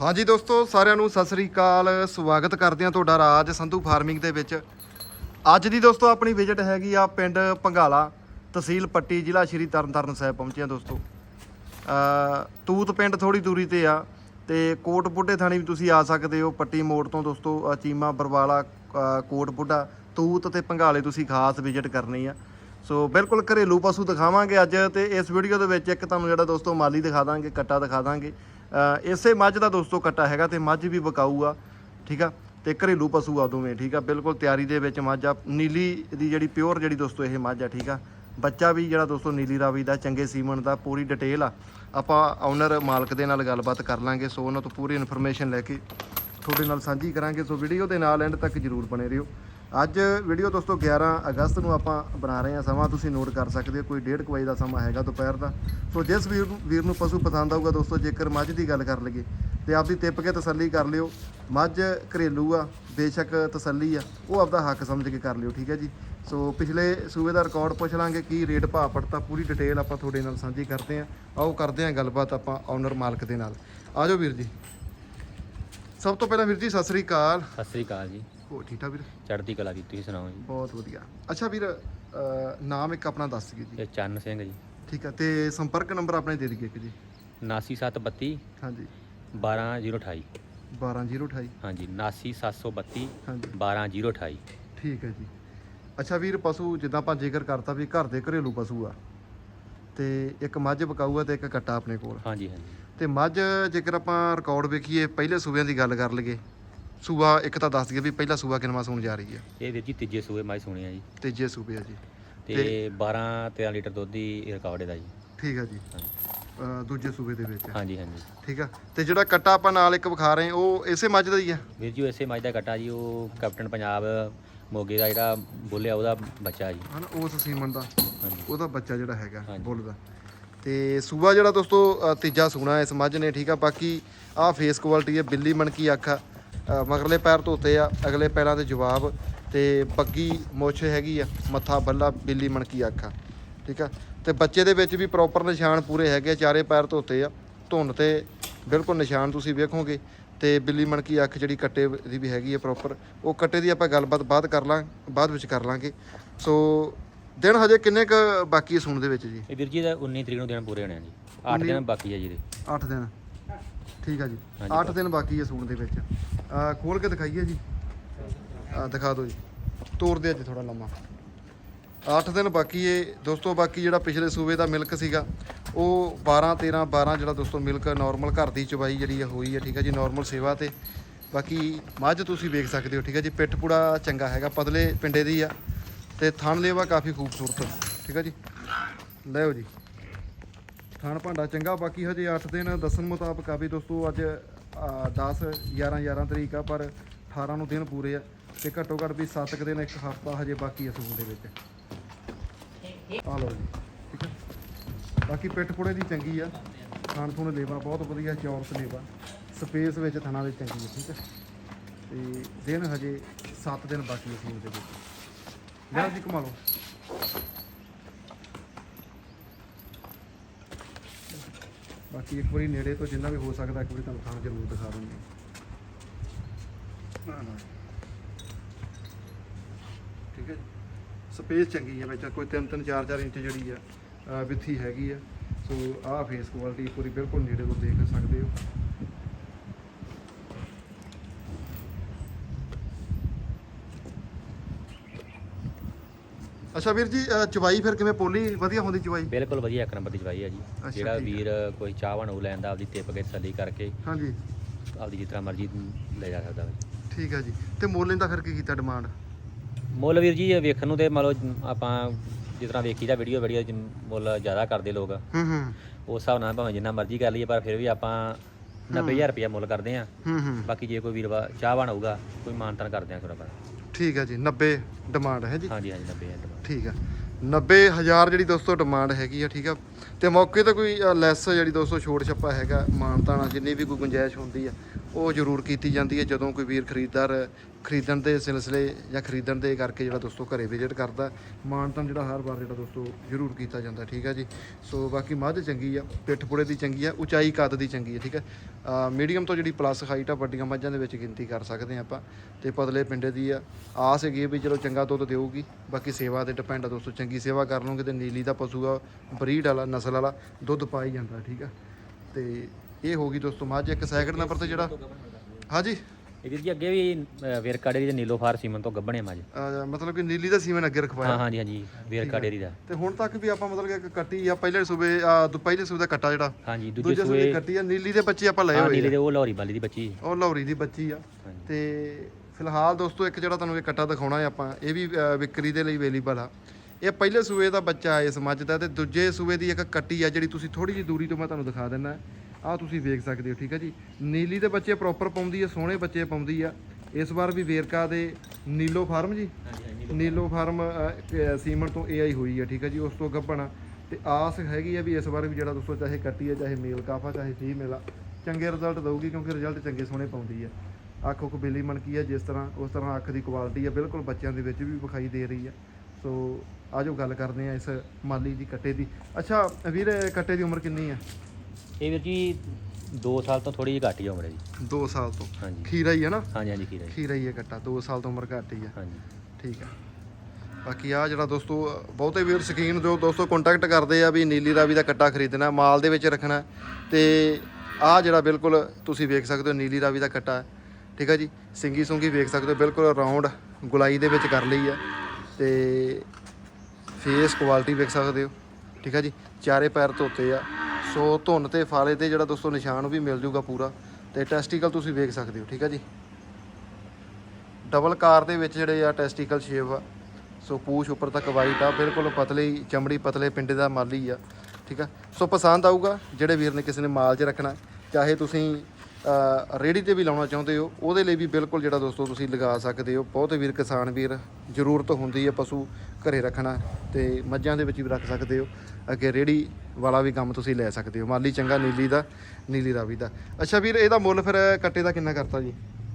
ਹਾਂਜੀ ਦੋਸਤੋ, ਸਾਰਿਆਂ ਨੂੰ ਸਤਿ ਸ੍ਰੀ ਅਕਾਲ। ਸਵਾਗਤ ਕਰਦੇ ਹਾਂ ਤੁਹਾਡਾ ਰਾਜ ਸੰਧੂ ਫਾਰਮਿੰਗ ਦੇ ਵਿੱਚ। ਅੱਜ ਦੀ ਦੋਸਤੋ, ਆਪਣੀ ਵਿਜ਼ਿਟ ਹੈਗੀ ਆ ਪਿੰਡ ਪੰਗਾਲਾ ਤਹਿਸੀਲ ਪੱਟੀ, ਜ਼ਿਲ੍ਹਾ ਸ਼੍ਰੀ ਤਰਨਤਾਰਨ ਸਾਹਿਬ ਪਹੁੰਚੇ ਹਾਂ ਦੋਸਤੋ। ਤੂਤ ਪਿੰਡ ਥੋੜੀ ਦੂਰੀ ਤੇ ਆ ਤੇ ਕੋਟ ਬੁੱਢੇ ਥਾਣੀ ਵੀ ਤੁਸੀਂ ਆ ਸਕਦੇ ਹੋ। ਪੱਟੀ ਮੋੜ ਤੋਂ ਦੋਸਤੋ ਚੀਮਾ ਬਰਵਾਲਾ ਕੋਟ ਬੁੱਢਾ, ਤੂਤ ਤੇ ਪੰਗਾਲੇ ਤੁਸੀਂ ਖਾਸ ਵਿਜ਼ਿਟ ਕਰਨੀ ਆ। ਸੋ ਬਿਲਕੁਲ ਘਰੇਲੂ ਪਸ਼ੂ ਦਿਖਾਵਾਂਗੇ ਅੱਜ ਤੇ ਇਸ ਵੀਡੀਓ ਦੇ ਵਿੱਚ ਇੱਕ ਤੁਹਾਨੂੰ ਜਿਹੜਾ ਦੋਸਤੋ ਮਾਲੀ ਦਿਖਾ ਦਾਂਗੇ, ਕੱਟਾ ਦਿਖਾ ਦਾਂਗੇ। ਇਸੇ ਮੱਝ ਦਾ ਦੋਸਤੋ ਕੱਟਾ ਹੈਗਾ ਤੇ ਮੱਝ ਵੀ ਵਿਕਾਊ ਆ ਠੀਕ ਆ? ਤੇ ਘਰੇਲੂ ਪਸ਼ੂ ਆ ਦੋਵੇਂ, ਠੀਕ ਆ? ਬਿਲਕੁਲ ਤਿਆਰੀ ਦੇ ਵਿੱਚ ਮੱਝ ਆ। ਨੀਲੀ ਦੀ ਜਿਹੜੀ ਪਿਓਰ ਜਿਹੜੀ ਦੋਸਤੋ ਇਹ ਮੱਝ ਆ, ਠੀਕ ਆ? ਬੱਚਾ ਵੀ ਜਿਹੜਾ ਦੋਸਤੋ ਨੀਲੀ ਰਾਵੀ ਦਾ, ਚੰਗੇ ਸੀਮਨ ਦਾ, ਪੂਰੀ ਡਿਟੇਲ ਆ। ਆਪਾਂ ਓਨਰ ਮਾਲਕ ਦੇ ਨਾਲ ਗੱਲਬਾਤ ਕਰ ਲਾਂਗੇ, ਸੋ ਉਹਨਾਂ ਤੋਂ ਪੂਰੀ ਇਨਫੋਰਮੇਸ਼ਨ ਲੈ ਕੇ ਤੁਹਾਡੇ ਨਾਲ ਸਾਂਝੀ ਕਰਾਂਗੇ। ਸੋ ਵੀਡੀਓ ਦੇ ਨਾਲ ਐਂਡ ਤੱਕ ਜਰੂਰ ਬਣੇ ਰਹੋ। ਅੱਜ ਵੀਡੀਓ ਦੋਸਤੋ 11 ਅਗਸਤ ਨੂੰ ਆਪਾਂ ਬਣਾ ਰਹੇ ਹਾਂ ਸਮਾਂ, ਤੁਸੀਂ ਨੋਟ ਕਰ ਸਕਦੇ ਹੋ, ਕੋਈ 1:30 ਵਜੇ ਦਾ ਸਮਾਂ ਹੈਗਾ ਦੁਪਹਿਰ ਦਾ। ਸੋ ਜਿਸ ਵੀਰ ਵੀਰ ਨੂੰ ਪਸ਼ੂ ਪਸੰਦ ਆਊਗਾ ਦੋਸਤੋ, ਜੇਕਰ ਮੱਝ ਦੀ ਗੱਲ ਕਰ ਲਈਏ, ਤੇ ਆਪਦੀ ਤਿੱਪ ਕੇ ਤਸੱਲੀ ਕਰ ਲਿਓ। ਮੱਝ ਘਰੇਲੂ ਆ, ਬੇਸ਼ੱਕ ਤਸੱਲੀ ਆ, ਉਹ ਆਪਦਾ ਹੱਕ ਸਮਝ ਕੇ ਕਰ ਲਿਓ, ਠੀਕ ਹੈ ਜੀ? ਸੋ ਪਿਛਲੇ ਸੂਬੇ ਦਾ ਰਿਕਾਰਡ ਪੁੱਛ ਲਾਂਗੇ, ਕੀ ਰੇਟ ਭਾਅ ਪੜਤਾ, ਪੂਰੀ ਡਿਟੇਲ ਆਪਾਂ ਤੁਹਾਡੇ ਨਾਲ ਸਾਂਝੀ ਕਰਦੇ ਆਂ ਆਓ ਕਰਦੇ ਆਂ ਗੱਲਬਾਤ ਆਪਾਂ ਓਨਰ ਮਾਲਕ ਦੇ ਨਾਲ। ਆਜੋ ਵੀਰ ਜੀ। ਸਭ ਤੋਂ ਪਹਿਲਾਂ ਵੀਰ ਜੀ, ਸਤਿ ਸ੍ਰੀ ਅਕਾਲ। ਸਤਿ ਸ੍ਰੀ ਅਕਾਲ ਜੀ। ਹੋ ਠੀਕ ਠਾਕ ਵੀਰ? ਚੜ੍ਹਦੀ ਕਲਾ ਜੀ ਤੁਸੀਂ ਸੁਣਾਓ ਜੀ? ਬਹੁਤ ਵਧੀਆ। ਅੱਛਾ ਵੀਰ ਅਹ, ਨਾਮ ਇੱਕ ਆਪਣਾ ਦੱਸ ਦਈਏ ਜੀ। ਇਹ ਚੰਨ ਸਿੰਘ ਜੀ। ਠੀਕ ਆ ਤੇ ਸੰਪਰਕ ਨੰਬਰ ਆਪਣੇ ਦੇ ਦਈਏ ਇੱਕ ਜੀ। 99732 ਹਾਂਜੀ। 12028 12028 ਹਾਂਜੀ 99732 ਹਾਂਜੀ। 12028 ਠੀਕ ਹੈ ਜੀ। ਅੱਛਾ ਵੀਰ ਪਸ਼ੂ ਜਿੱਦਾਂ ਆਪਾਂ ਜ਼ਿਕਰ ਕਰਤਾ ਵੀ ਘਰ ਦੇ ਘਰੇਲੂ ਪਸ਼ੂ ਆ ਤੇ ਇੱਕ ਮੱਝ ਬਕਾਊ ਆ ਤੇ ਇੱਕ ਕੱਟਾ ਆਪਣੇ ਕੋਲ। ਹਾਂਜੀ ਹਾਂਜੀ। ਤੇ ਮੱਝ ਜੇਕਰ ਆਪਾਂ ਰਿਕਾਰਡ ਵੇਖੀਏ ਪਹਿਲੇ ਸੂਬਿਆਂ ਦੀ ਗੱਲ ਕਰ ਲਈਏ ਸੂਬਾ ਇੱਕ ਤਾਂ ਦੱਸ ਦਈਏ ਵੀ ਪਹਿਲਾ ਸੂਬਾ ਕਿੰਨਵਾਂ ਸੂਣ ਜਾ ਰਹੀ ਹੈ ਇਹ ਵੀਰ ਜੀ ਤੀਜੇ ਸੂਏ ਮਾਈ ਸੁਣੇ ਆ ਜੀ। ਤੀਜੇ ਸੂਬੇ ਆ ਜੀ। ਤੇ 12 13 ਲੀਟਰ ਦੁੱਧ ਦੀ ਰਿਕਾਰਡ ਇਹਦਾ ਜੀ। ਠੀਕ ਆ ਜੀ। ਹਾਂਜੀ। ਅਹ ਦੂਜੇ ਸੂਬੇ ਦੇ ਵਿੱਚ ਹਾਂਜੀ ਹਾਂਜੀ। ਠੀਕ ਆ। ਤੇ ਜਿਹੜਾ ਕੱਟਾ ਆਪਾਂ ਨਾਲ ਇੱਕ ਵਿਖਾ ਰਹੇ ਉਹ ਇਸੇ ਮੱਝ ਦਾ ਹੀ ਆ? ਵੀਰ ਜੀ ਉਹ ਇਸੇ ਮੱਝ ਦਾ ਕੱਟਾ ਜੀ ਉਹ ਕੈਪਟਨ ਪੰਜਾਬ ਮੋਗੇ ਦਾ ਜਿਹੜਾ ਬੋਲਿਆ ਉਹਦਾ ਬੱਚਾ ਜੀ। ਹਨਾ ਉਸ ਸੀਮਨ ਦਾ। ਹਾਂਜੀ। ਉਹਦਾ ਬੱਚਾ ਜਿਹੜਾ ਹੈਗਾ ਹਾਂਜੀ। ਬੁੱਲ ਦਾ। ਤੇ ਸੂਆ ਜਿਹੜਾ ਦੋਸਤੋ ਅ, ਤੀਜਾ ਸੂਣਾ ਇਸ ਮੱਝ ਨੇ ਠੀਕ ਆ। ਬਾਕੀ ਆਹ ਫੇਸ ਕੁਆਲਿਟੀ ਹੈ ਬਿੱਲੀ ਮਣਕੀ ਅੱਖ ਆ। ਮਗਰਲੇ ਪੈਰ ਧੋਤੇ ਆ ਅਗਲੇ ਪੈਰਾਂ ਦੇ ਜਵਾਬ ਤੇ ਬੱਗੀ ਮੁੱਛ ਹੈਗੀ ਆ ਮੱਥਾ ਬੱਲਾ ਬਿੱਲੀ ਮਣਕੀ ਅੱਖ ਆ ਠੀਕ ਆ? ਤੇ ਬੱਚੇ ਦੇ ਵਿੱਚ ਵੀ ਪ੍ਰੋਪਰ ਨਿਸ਼ਾਨ ਪੂਰੇ ਹੈਗੇ ਆ, ਚਾਰੇ ਪੈਰ ਧੋਤੇ ਆ ਧੁੰਨ ਤੇ ਬਿਲਕੁਲ ਨਿਸ਼ਾਨ ਤੁਸੀਂ ਵੇਖੋਗੇ ਤੇ ਬਿੱਲੀ ਮਣਕੀ ਅੱਖ ਜਿਹੜੀ ਕੱਟੇ ਦੀ ਵੀ ਹੈਗੀ ਹੈ ਪ੍ਰੋਪਰ ਉਹ ਕੱਟੇ ਦੀ ਆਪਾਂ ਗੱਲਬਾਤ ਬਾਅਦ ਕਰ ਲਾਂ ਬਾਅਦ ਵਿੱਚ ਕਰ ਲਾਂਗੇ। ਸੋ ਦਿਨ ਹਜੇ ਕਿੰਨੇ ਕ ਬਾਕੀ ਸੂਣ ਦੇ ਵਿੱਚ ਜੀ? ਇਹ ਵੀਰ ਜੀ ਦਾ 19 ਤਰੀਕ ਨੂੰ ਦਿਨ ਪੂਰੇ ਹੋਣੇ ਆ ਜੀ। 8 ਉੱਨੀ- ਦਿਨ ਬਾਕੀ ਆ ਜੀ ਇਹਦੇ। 8 ਦਿਨ। ਠੀਕ ਆ ਜੀ। ਹਾਂਜੀ, 8 ਦਿਨ ਬਾਕੀ ਹੈ ਸੂਣ ਦੇ ਵਿੱਚ। ਆ ਖੋਲ ਕੇ ਦਿਖਾਈਏ ਜੀ। ਆ ਦਿਖਾ ਦਿਓ ਜੀ। ਤੋੜ ਦੇ ਅੱਜ ਥੋੜਾ ਲੰਮਾ। 8 ਦਿਨ ਬਾਕੀ ਏ। ਦੋਸਤੋ ਬਾਕੀ ਜਿਹੜਾ ਪਿਛਲੇ ਸੂਬੇ ਦਾ ਮਿਲਕ ਸੀਗਾ ਉਹ 12 13 12 ਜਿਹੜਾ ਦੋਸਤੋ ਮਿਲਕ ਨਾਰਮਲ ਘਰ ਦੀ ਚਵਾਈ ਜਿਹੜੀ ਆ ਹੋਈ ਹੈ ਠੀਕ ਹੈ ਜੀ ਨਾਰਮਲ ਸੇਵਾ ਤੇ। ਬਾਕੀ ਮੱਝ ਤੁਸੀਂ ਵੇਖ ਸਕਦੇ ਹੋ ਠੀਕ ਹੈ ਜੀ। ਪਿੱਠ ਪੂੜਾ ਚੰਗਾ ਹੈਗਾ ਪਤਲੇ ਪਿੰਡੇ ਦੀ ਆ। ਤੇ ਥਣ ਲੇਵਾ ਕਾਫੀ ਖੂਬਸੂਰਤ ਠੀਕ ਹੈ ਜੀ। ਲੈਓ ਜੀ। ਥਣ ਭਾਂਡਾ ਚੰਗਾ ਬਾਕੀ ਹਜੇ 8 ਦਿਨ ਦੱਸਣ ਮੁਤਾਬਕ ਆ ਵੀ ਦੋਸਤੋ ਅੱਜ ਆ, 10 11 11 ਤਰੀਕ ਆ ਪਰ 18 ਨੂੰ ਦਿਨ ਪੂਰੇ ਆ ਤੇ ਘੱਟੋ ਘੱਟ ਵੀ 7 ਕੁ ਦਿਨ ਇੱਕ ਹਫਤਾ ਹਜੇ ਬਾਕੀ ਆ ਸੂਣ ਦੇ ਵਿੱਚ। ਆ ਲਓ ਜੀ ਠੀਕ ਹੈ ਬਾਕੀ ਪਿੱਠ ਪੁੜੇ ਦੀ ਚੰਗੀ ਆ ਖਾਣ ਥੂਣ ਲੇਵਾ ਬਹੁਤ ਵਧੀਆ ਚੌਰਸ ਲੇਵਾ ਸਪੇਸ ਵਿੱਚ ਥਣਾ ਦੇ ਚੰਗੀ ਆ ਠੀਕ ਹੈ ਤੇ ਦਿਨ ਹਜੇ 7 ਦਿਨ ਬਾਕੀ ਆ ਸੂਣ ਦੇ ਵਿੱਚ। ਲੈ ਜੀ ਕਮਾ ਲਓ। ਬਾਕੀ ਇੱਕ ਵਾਰੀ ਨੇੜੇ ਤੋਂ ਜਿੰਨਾ ਵੀ ਹੋ ਸਕਦਾ, ਇੱਕ ਵਾਰੀ ਤੁਹਾਨੂੰ ਥਾਂ ਜ਼ਰੂਰ ਦਿਖਾ ਦਿੰਦੇ ਹਾਂ ਠੀਕ ਹੈ ਸਪੇਸ ਚੰਗੀ ਹੈ ਵਿੱਚ, ਕੋਈ 3-3 4-4 ਇੰਚ ਜਿਹੜੀ ਆ ਵਿੱਥੀ ਹੈਗੀ ਆ। ਸੋ ਆਹ ਫੇਸ ਕੁਆਲਿਟੀ ਪੂਰੀ ਬਿਲਕੁਲ ਨੇੜੇ ਤੋਂ ਦੇਖ ਸਕਦੇ ਹੋ। ਅੱਛਾ ਵੀਰ ਜੀ ਚਵਾਈ ਫਿਰ ਕਿਵੇਂ ਪੋਲੀ? ਵਧੀਆ ਹੁੰਦੀ ਚਵਾਈ? ਬਿਲਕੁਲ ਵਧੀਆ ਇੱਕ ਨੰਬਰ ਦੀ ਚਵਾਈ ਆ ਜੀ। ਜਿਹੜਾ ਠੀਕ। ਵੀਰ ਕੋਈ ਚਾਹ ਬਣਾਉ ਲੈਂਦਾ ਆਪਦੀ ਤਿੱਪ ਕੇ ਤਸੱਲੀ ਕਰਕੇ ਹਾਂਜੀ। ਆਪਦੀ ਤਰ੍ਹਾਂ ਮਰਜ਼ੀ ਲੈ ਜਾ ਸਕਦਾ ਵਾ ਠੀਕ ਹੈ ਜੀ। ਤੇ ਮੁੱਲ ਇਹਦਾ ਫਿਰ ਕੀ ਕੀਤਾ ਡਿਮਾਂਡ ਮੁੱਲ ਵੀਰ ਜੀ ਇਹ ਵੇਖਣ ਨੂੰ ਤੇ ਮੰਨ ਲਓ ਆਪਾਂ ਜਿਸ ਤਰ੍ਹਾਂ ਵੇਖੀਦਾ ਵੀਡੀਓ ਵੀਡੀਓ ਚ ਮੁੱਲ ਜ਼ਿਆਦਾ ਕਰਦੇ ਲੋਕ। ਹੂੰ ਹੂੰ। ਉਸ ਹਿਸਾਬ ਨਾਲ ਭਾਵੇਂ ਜਿੰਨਾ ਮਰਜ਼ੀ ਕਰ ਲਈਏ ਪਰ ਫਿਰ ਵੀ ਆਪਾਂ 90000 ਰੁਪਇਆ ਮੁੱਲ ਕਰਦੇ ਆ ਹੂੰ ਹੂੰ। ਬਾਕੀ ਜੇ ਕੋਈ ਵੀਰ ਵਾ- ਚਾਹਵਾਨ ਹੋਊਗਾ ਕੋਈ ਮਾਨਤਾਨ ਕਰਦੇ ਆ ਥੋੜਾ ਬਹੁਤ। ਠੀਕ ਹੈ ਜੀ 90 ਡਿਮਾਂਡ ਹੈ ਜੀ। ਹਾਂਜੀ ਹਾਂਜੀ 90000 ਠੀਕ ਆ 90000 ਜਿਹੜੀ ਦੋਸਤੋ ਡਿਮਾਂਡ ਹੈਗੀ ਆ ਠੀਕ ਆ। ਤੇ ਮੌਕੇ ਤੇ ਕੋਈ ਲੈਸ ਜਿਹੜੀ ਦੋਸਤੋ ਛੋੜ ਛੱਪਾ ਹੈਗਾ ਮਾਨਤਾਣਾ ਜਿੰਨੀ ਵੀ ਕੋਈ ਗੁੰਜਾਇਸ਼ ਹੁੰਦੀ ਆ ਉਹ ਜ਼ਰੂਰ ਕੀਤੀ ਜਾਂਦੀ ਹੈ ਜਦੋਂ ਕੋਈ ਵੀਰ ਖਰੀਦਦਾਰ ਖਰੀਦਣ ਦੇ ਸਿਲਸਿਲੇ ਜਾਂ ਖਰੀਦਣ ਦੇ ਕਰਕੇ ਜਿਹੜਾ ਦੋਸਤੋ ਘਰੇ ਵਿਜ਼ਿਟ ਕਰਦਾ, ਮਾਨਤਨ ਜਿਹੜਾ ਹਰ ਵਾਰ ਜਿਹੜਾ ਦੋਸਤੋ ਜ਼ਰੂਰ ਕੀਤਾ ਜਾਂਦਾ, ਠੀਕ ਹੈ ਜੀ? ਸੋ ਬਾਕੀ ਮੱਝ ਚੰਗੀ ਆ, ਪਿੱਠ ਪੁੜੇ ਦੀ ਚੰਗੀ ਆ, ਉਚਾਈ ਕੱਦ ਦੀ ਚੰਗੀ ਆ, ਠੀਕ ਹੈ? ਮੀਡੀਅਮ ਤੋਂ ਜਿਹੜੀ ਪਲੱਸ ਹਾਈਟ ਆ, ਵੱਡੀਆਂ ਮੱਝਾਂ ਦੇ ਵਿੱਚ ਗਿਣਤੀ ਕਰ ਸਕਦੇ ਆ ਆਪਾਂ। ਤੇ ਪਤਲੇ ਪਿੰਡੇ ਦੀ ਆ, ਆਸ ਹੈਗੀ ਆ ਵੀ ਚਲੋ ਚੰਗਾ ਦੁੱਧ ਦੇਊਗੀ। ਬਾਕੀ ਸੇਵਾ ਤੇ ਡਿਪੈਂਡ ਆ ਦੋਸਤੋ, ਚੰਗੀ ਸੇਵਾ ਕਰ ਲਓਗੇ ਤੇ ਨੀਲੀ ਦਾ ਪਸ਼ੂ ਆ, ਬਰੀਡ ਵਾਲਾ, ਨਸਲ ਵਾਲਾ ਦੁੱਧ ਪਾਈ ਜਾਂਦਾ, ਠੀਕ ਆ? ਤੇ ਇਹ ਹੋ ਗਈ ਦੋਸਤੋ ਮੱਝ ਇੱਕ ਸੈਕਿੰਡ ਨੰਬਰ ਤੇ ਜਿਹੜਾ ਹਾਂਜੀ ਇਹ ਵੀਰ ਜੀ ਅੱਗੇ ਵੀ ਵੇਰਕਾ ਡੇਰੀ ਦੇ ਨੀਲੋਫਾਰ ਸੀਮਨ ਤੋਂ ਗੱਬਣੇ ਮੱਝ ਮਤਲਬ ਕਿ ਨੀਲੀ ਦਾ ਸੀਮਨ ਅੱਗੇ ਰਖਵਾਇਆ। ਹਾਂ ਹਾਂਜੀ ਹਾਂਜੀ ਵੇਰਕਾ ਡੇਰੀ ਦਾ। ਤੇ ਹੁਣ ਤੱਕ ਵੀ ਆਪਾਂ ਮਤਲਬ ਕਿ ਇੱਕ ਕੱਟੀ ਆ ਪਹਿਲੇ ਸੂਬੇ ਪਹਿਲੇ ਸੂਬੇ ਦਾ ਕੱਟਾ ਜਿਹੜਾ ਹਾਂਜੀ ਦੂਜੇ ਸੂਬੇ ਦੀ ਕੱਟੀ ਆ ਨੀਲੀ ਦੇ ਬੱਚੇ ਆਪਾਂ ਲਏ ਹੋਏ ਨੀਲੇ ਦੇ ਉਹ ਲਾਹੌਰੀ ਬਾਲੀ ਦੀ ਬੱਚੀ। ਉਹ ਲੌਰੀ ਦੀ ਬੱਚੀ ਆ। ਤੇ ਫਿਲਹਾਲ ਦੋਸਤੋ ਇੱਕ ਜਿਹੜਾ ਤੁਹਾਨੂੰ ਇਹ ਕੱਟਾ ਦਿਖਾਉਣਾ ਹੈ ਆਪਾਂ ਇਹ ਵੀ ਵਿਕਰੀ ਦੇ ਲਈ ਅਵੇਲੇਬਲ ਆ। ਇਹ ਪਹਿਲੇ ਸੂਏ ਦਾ ਬੱਚਾ ਇਸ ਮੱਝ ਦਾ ਤੇ ਦੂਜੇ ਸੂਏ ਦੀ ਇੱਕ ਕੱਟੀ ਆ ਜਿਹੜੀ ਤੁਸੀਂ ਥੋੜੀ ਜਿਹੀ ਦੂਰੀ ਤੋਂ ਮੈਂ ਤੁਹਾਨੂੰ ਦਿਖਾ ਦਿੰਦਾ। ਆ ਤੁਸੀਂ ਵੇਖ ਸਕਦੇ ਹੋ ਠੀਕ ਹੈ ਜੀ। ਨੀਲੀ ਦੇ ਬੱਚੇ ਪ੍ਰੋਪਰ ਪਾਉਂਦੀ ਆ ਸੋਹਣੇ ਬੱਚੇ ਪਾਉਂਦੀ ਆ। ਇਸ ਵਾਰ ਵੀ ਵੇਰਕਾ ਦੇ ਨੀਲੋ ਫਾਰਮ ਜੀ? ਨੀਲੋ ਫਾਰਮ ਸੀਮਨ ਤੋਂ ਏਆਈ ਹੋਈ ਹੈ ਠੀਕ ਹੈ ਜੀ ਉਸ ਤੋਂ ਗੱਭਣ ਤੇ ਆਸ ਹੈਗੀ ਆ ਵੀ ਇਸ ਵਾਰ ਵੀ ਜਿਹੜਾ ਦੋਸਤੋ ਚਾਹੇ ਕੱਟੀ ਹੈ ਚਾਹੇ ਮੇਲ ਕਾਫਾ ਚਾਹੇ ਫੀਮੇਲ ਆ ਚੰਗੇ ਰਿਜ਼ਲਟ ਦਊਗੀ ਕਿਉਂਕਿ ਰਿਜ਼ਲਟ ਚੰਗੇ ਸੋਹਣੇ ਪਾਉਂਦੀ ਹੈ ਅੱਖ ਉੱਖ ਬਿੱਲੀ ਮਣਕੀ ਆ ਜਿਸ ਤਰ੍ਹਾਂ ਉਸ ਤਰ੍ਹਾਂ ਅੱਖ ਦੀ ਕੁਆਲਿਟੀ ਆ ਬਿਲਕੁਲ ਬੱਚਿਆਂ ਦੇ ਵਿੱਚ ਵੀ ਵਿਖਾਈ ਦੇ ਰਹੀ ਆ। ਸੋ ਆਜੋ ਗੱਲ ਕਰਦੇ ਆ ਇਸ ਮਾਲੀ ਦੀ ਕੱਟੇ ਦੀ। ਅੱਛਾ ਵੀਰ ਕੱਟੇ ਦੀ ਉਮਰ ਕਿੰਨੀ ਆ? ਇਹ ਵੀਰ ਜੀ 2 ਸਾਲ ਤੋਂ ਥੋੜੀ ਜਿਹੀ ਘੱਟ ਹੀ ਉਮਰ ਹੈ ਜੀ 2 ਸਾਲ ਤੋਂ। ਹਾਂਜੀ। ਖੀਰਾ ਹੀ ਹੈ ਨਾ? ਹਾਂਜੀ ਹਾਂਜੀ ਜੀ ਖੀਰਾ ਹੀ ਹੈ ਕੱਟਾ 2 ਸਾਲ ਤੋਂ ਉਮਰ ਘੱਟ ਹੀ ਆ। ਹਾਂਜੀ। ਠੀਕ ਆ। ਬਾਕੀ ਆ ਜਿਹੜਾ ਦੋਸਤੋ ਬਹੁਤੇ ਵੀਰ ਸਕੀਨ ਜੋ ਦੋਸਤੋ ਕੰਟੈਕਟ ਕਰਦੇ ਆ ਵੀ ਨੀਲੀ ਰਾਵੀ ਦਾ ਕੱਟਾ ਖਰੀਦਣਾ ਮਾਲ ਦੇ ਵਿੱਚ ਰੱਖਣਾ ਤੇ ਆ ਜਿਹੜਾ ਬਿਲਕੁਲ ਤੁਸੀਂ ਵੇਖ ਸਕਦੇ ਹੋ ਨੀਲੀ ਰਾਵੀ ਦਾ ਕੱਟਾ ਹੈ। ਠੀਕ ਆ ਜੀ? ਸਿੰਗੀ ਸੁੰਗੀ ਵੇਖ ਸਕਦੇ ਹੋ ਬਿਲਕੁਲ ਰਾਉਂਡ ਗੁਲਾਈ ਦੇ ਵਿੱਚ ਕਰ ਲਈ ਆ ਤੇ ਫੇਸ ਕੁਆਲਿਟੀ ਵੇਖ ਸਕਦੇ ਹੋ ਠੀਕ ਆ ਜੀ? ਚਾਰੇ ਪੈਰ ਧੋਤੇ ਆ। ਸੋ ਧੁੰਨ ਤੇ ਫਾਲੇ ਤੇ ਜਿਹੜਾ ਦੋਸਤੋ ਨਿਸ਼ਾਨ ਉਹ ਵੀ ਮਿਲ ਜੂਗਾ ਪੂਰਾ ਤੇ ਟੈਸਟੀਕਲ ਤੁਸੀਂ ਵੇਖ ਸਕਦੇ ਹੋ, ਠੀਕ ਆ ਜੀ? ਡਬਲ ਕਾਰ ਦੇ ਵਿੱਚ ਜਿਹੜੇ ਆ ਟੈਸਟੀਕਲ ਸ਼ੇਪ ਆ, ਸੋ ਪੂਛ ਉੱਪਰ ਤੱਕ ਵਾਈਟ ਆ, ਬਿਲਕੁਲ ਪਤਲੀ ਚਮੜੀ, ਪਤਲੇ ਪਿੰਡੇ ਦਾ ਮਾਲੀ ਆ, ਠੀਕ ਆ? ਸੋ ਪਸੰਦ ਆਊਗਾ, ਜਿਹੜੇ ਵੀਰ ਨੇ ਕਿਸੇ ਨੇ ਮਾਲ 'ਚ ਰੱਖਣਾ, ਚਾਹੇ ਤੁਸੀਂ ਅ, ਰੇਹੜੀ ਤੇ ਵੀ ਲਾਉਣਾ ਚਾਹੁੰਦੇ ਹੋ ਉਹਦੇ ਲਈ ਵੀ ਬਿਲਕੁਲ ਜਿਹੜਾ ਦੋਸਤੋ ਤੁਸੀਂ ਲਗਾ ਸਕਦੇ ਹੋ। ਬਹੁਤੇ ਵੀਰ ਕਿਸਾਨ ਵੀਰ ਜ਼ਰੂਰਤ ਹੁੰਦੀ ਹੈ ਪਸ਼ੂ ਘਰੇ ਰੱਖਣਾ ਤੇ ਮੱਝਾਂ ਦੇ ਵਿੱਚ ਵੀ ਰੱਖ ਸਕਦੇ ਹੋ। ਅੱਗੇ ਰੇਹੜੀ ਵਾਲਾ ਵੀ ਕੰਮ ਤੁਸੀਂ ਲੈ ਸਕਦੇ ਹੋ। ਮਾਲੀ ਚੰਗਾ ਨੀਲੀ ਦਾ ਨੀਲੀ ਰਾਵੀ ਦਾ। ਅੱਛਾ ਵੀਰ ਇਹਦਾ ਮੁੱਲ ਫਿਰ ਕੱਟੇ ਦਾ ਕਿੰਨਾ ਕਰਤਾ ਜੀ?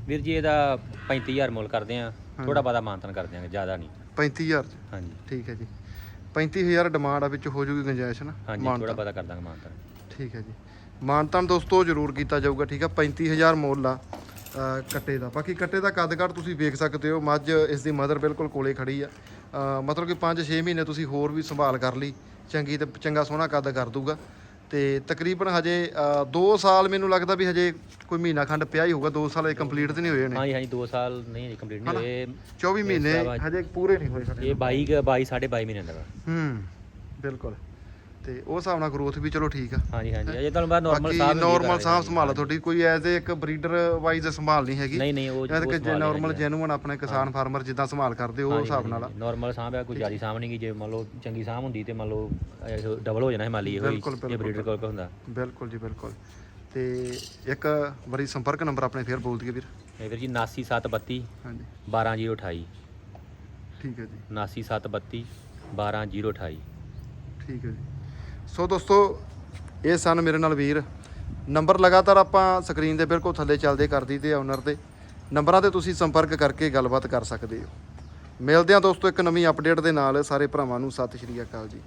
ਵੀਰ ਜੀ ਇਹਦਾ 35000 ਮੁੱਲ ਕਰਦੇ ਆ ਥੋੜਾ ਬਾਦਾ ਮਾਨਤਨ ਕਰ ਦਿਆਂਗੇ ਜ਼ਿਆਦਾ ਨਹੀਂ। 35000 ਚ? ਹਾਂਜੀ। ਠੀਕ ਹੈ ਜੀ। 35000 ਡਿਮਾਂਡ ਆ ਵਿੱਚ ਹੋ ਜੂਗੀ ਗੁੰਜਾਇਸ਼ ਨਾ? ਹਾਂਜੀ। ਥੋੜਾ ਬਾਦਾ ਕਰ ਦਾਂਗੇ ਮਾਨਤਨ। ਠੀਕ ਹੈ ਜੀ। ਮਾਨਤਾਨ ਦੋਸਤੋ ਜ਼ਰੂਰ ਕੀਤਾ ਜਾਊਗਾ ਠੀਕ ਆ? 35000 ਮੁੱਲ ਆ ਕੱਟੇ ਦਾ। ਬਾਕੀ ਕੱਟੇ ਦਾ ਕੱਦ ਕੱਟ ਤੁਸੀਂ ਵੇਖ ਸਕਦੇ ਹੋ ਮੱਝ ਇਸ ਦੀ ਮਦਰ ਬਿਲਕੁਲ ਕੋਲੇ ਖੜੀ ਆ। ਮਤਲਬ ਕਿ 5-6 ਮਹੀਨੇ ਤੁਸੀਂ ਹੋਰ ਵੀ ਸੰਭਾਲ ਕਰ ਲਈ ਚੰਗੀ ਤੇ ਚੰਗਾ ਸੋਹਣਾ ਕੱਦ ਕਰ ਦੂਗਾ ਤੇ ਤਕਰੀਬਨ ਹਜੇ 2 ਸਾਲ ਮੈਨੂੰ ਲੱਗਦਾ ਵੀ ਹਜੇ ਕੋਈ ਮਹੀਨਾ ਖੰਡ ਪਿਆ ਹੀ ਹੋਊਗਾ 2 ਸਾਲ ਇਹ ਕੰਪਲੀਟ ਤੇ ਨਹੀਂ ਹੋਏ ਨੇ। ਹਾਂਜੀ ਹਾਂਜੀ 2 ਸਾਲ ਨਹੀਂ ਕੰਪਲੀਟ ਨਹੀਂ ਹੋਏ। 24 ਮਹੀਨੇ। ਹਜੇ ਪੂਰੇ ਨਹੀਂ ਹੋਏ ਸਾਡੇ ਇਹ 22 ਕੁ- 22 22.5 ਮਹੀਨੇ ਦਾ। ਹੂੰ ਬਿਲਕੁਲ। ਤੇ ਉਹ ਹਿਸਾਬ ਨਾਲ ਗਰੋਥ ਵੀ ਚਲੋ ਠੀਕ ਆ। ਹਾਂਜੀ ਹਾਂਜੀ। ਅਜੇ ਤੁਹਾਨੂੰ ਬਾਅਦ ਨਾਰਮਲ ਸਾਹ ਨਾਰਮਲ ਸੰਭਾਲ ਤੁਹਾਡੀ ਕੋਈ ਐਜ਼ ਇੱਕ ਬਰੀਡਰ ਵਾਈਜ਼ ਸੰਭਾਲ ਨਹੀਂ ਹੈਗੀ। ਨਹੀਂ ਨਹੀਂ ਉਹ ਜਦ ਕਿ ਨਾਰਮਲ ਜੈਨੂਅਨ ਆਪਣੇ ਕਿਸਾਨ ਫਾਰਮਰ ਜਿੱਦਾਂ ਸੰਭਾਲ ਕਰਦੇ ਉਹ ਹਿਸਾਬ ਨਾਲ। ਨਾਰਮਲ ਸਾਹ ਆ ਕੋਈ ਜਿਆਦੀ ਸਾਹ ਨਹੀਂ ਜੇ ਮੰਨ ਲਓ ਚੰਗੀ ਸਾਹ ਹੁੰਦੀ ਤੇ ਮੰਨ ਲਓ ਡਬਲ ਹੋ ਜਾਣਾ ਹਿਮਾਲੀ ਇਹੋ ਹੀ ਬਿਲਕੁਲ, ਜੇ ਬਰੀਡਰ ਕੋਲ ਹੁੰਦਾ। ਬਿਲਕੁਲ ਜੀ ਬਿਲਕੁਲ। ਤੇ ਇੱਕ ਵਾਰੀ ਸੰਪਰਕ ਨੰਬਰ ਆਪਣੇ ਫੇਰ ਬੋਲ ਦਈਏ ਵੀਰ। ਇਹ ਵੀਰ ਜੀ 89732 ਹਾਂਜੀ। 12028 ਠੀਕ ਹੈ ਜੀ। 89732 12028 ਠੀਕ ਹੈ ਜੀ। ਸੋ ਦੋਸਤੋ, ਇਹ ਸਨ ਮੇਰੇ ਨਾਲ ਵੀਰ। ਨੰਬਰ ਲਗਾਤਾਰ ਆਪਾਂ ਸਕਰੀਨ ਦੇ ਬਿਲਕੁਲ ਥੱਲੇ ਚੱਲਦੇ, ਕਰਦੀ ਤੇ ਓਨਰ ਦੇ ਨੰਬਰਾਂ ਤੇ ਤੁਸੀਂ ਸੰਪਰਕ ਕਰਕੇ ਗੱਲਬਾਤ ਕਰ ਸਕਦੇ ਹੋ। ਮਿਲਦੇ ਹਾਂ ਦੋਸਤੋ ਇੱਕ ਨਵੀਂ ਅਪਡੇਟ ਦੇ ਨਾਲ। ਸਾਰੇ ਭਰਾਵਾਂ ਨੂੰ ਸਤਿ ਸ਼੍ਰੀ ਅਕਾਲ ਜੀ।